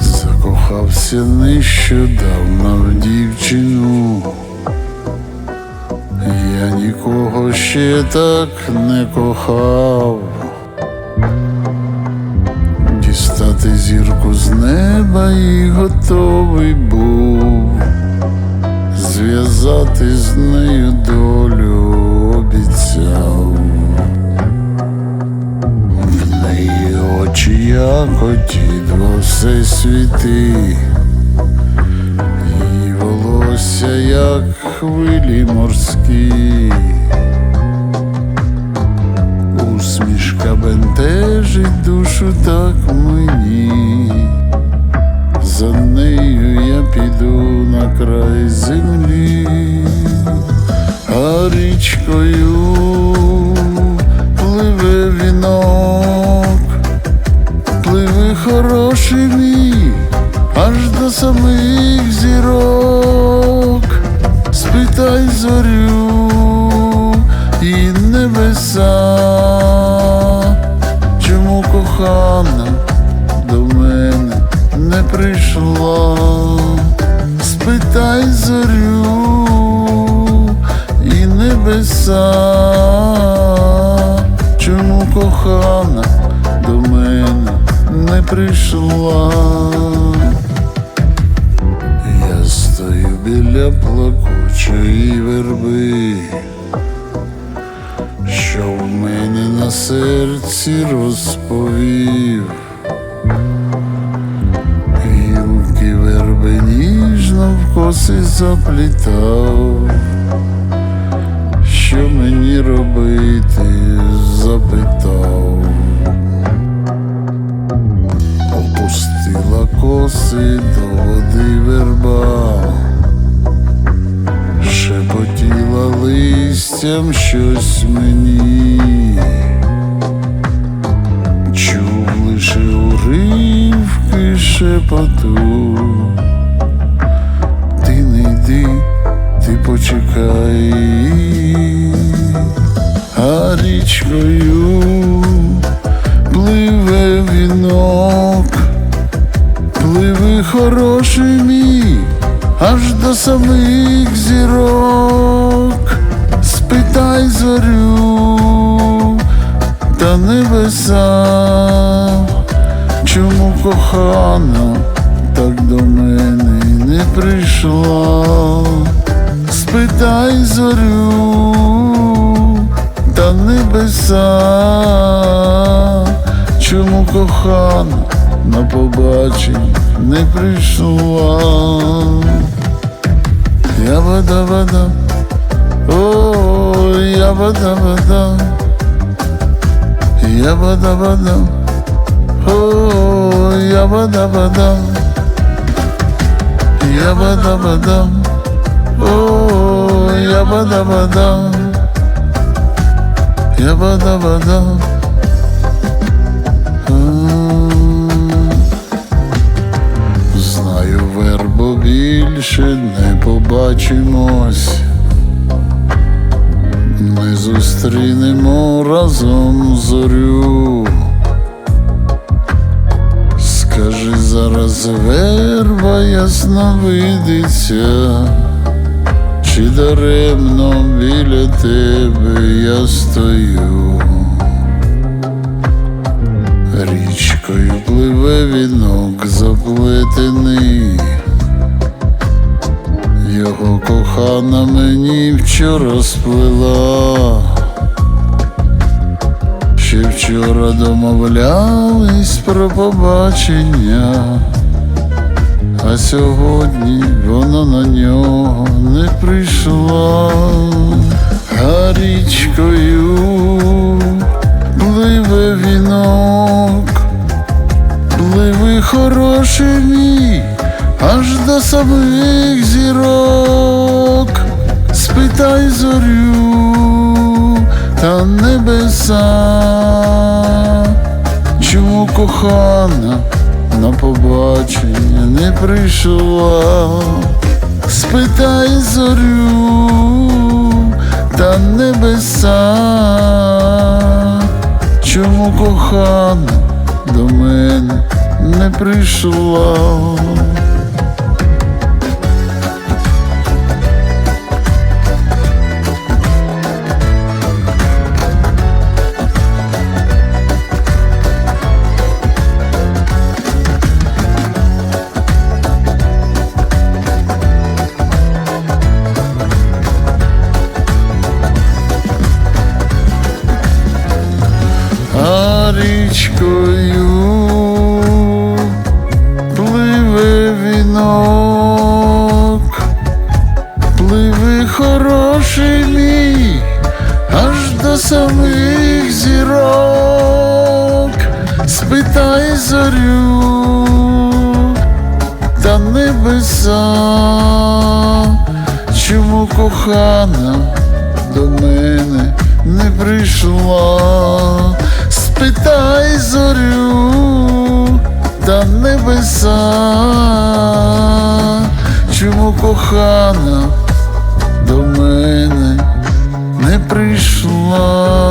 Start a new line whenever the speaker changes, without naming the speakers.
Закохався нещодавно в дівчину. Я нікого ще так не кохав. Дістати зірку з неба і готовий був зв'язати з нею долю обіцяв. В неї очі, як оті два всесвіти, її волосся, як хвилі морські, небеса, чому кохана до мене не прийшла, спитай зорю і небеса, чому кохана до мене не прийшла. Я стою біля плакучої верби, що в мене на серці розповів. Гілки верби ніжно в коси заплітав. Що мені робити? запитав. Опустила коси до води верба, шепотіла листям щось мені. Чув лише уривки шепоту. Ти не йди, ти почекай, а річкою пливе вінок, пливе хороший мій, аж до самих зірок, кохана так до мене не прийшла, спитай зорю та небеса, чому кохана на побачень не прийшла. Я вода вода, о, я вода вода. Я вода вода, о, я вода вода, я вода вода, о, я вода вода, я вода вода. Знаю, вербо більше не побачимось. Ми зустрінемо разом зорю. Зараз верба ясно чи даремно біля тебе я стою. Річкою пливе вінок заплетений. Його кохана мені вчора сплела. Ще вчора домовлялись про побачення, а сьогодні вона на нього не прийшла, річкою пливе вінок, пливе хороший мій, аж до самих зірок, спитай зорю та небеса, чому кохана на побачення не прийшла, спитай зорю та небеса, чому кохана до мене не прийшла. Спитай зорю та небеса, чому кохана до мене не прийшла, спитай зорю та небеса, чому кохана до мене не прийшла.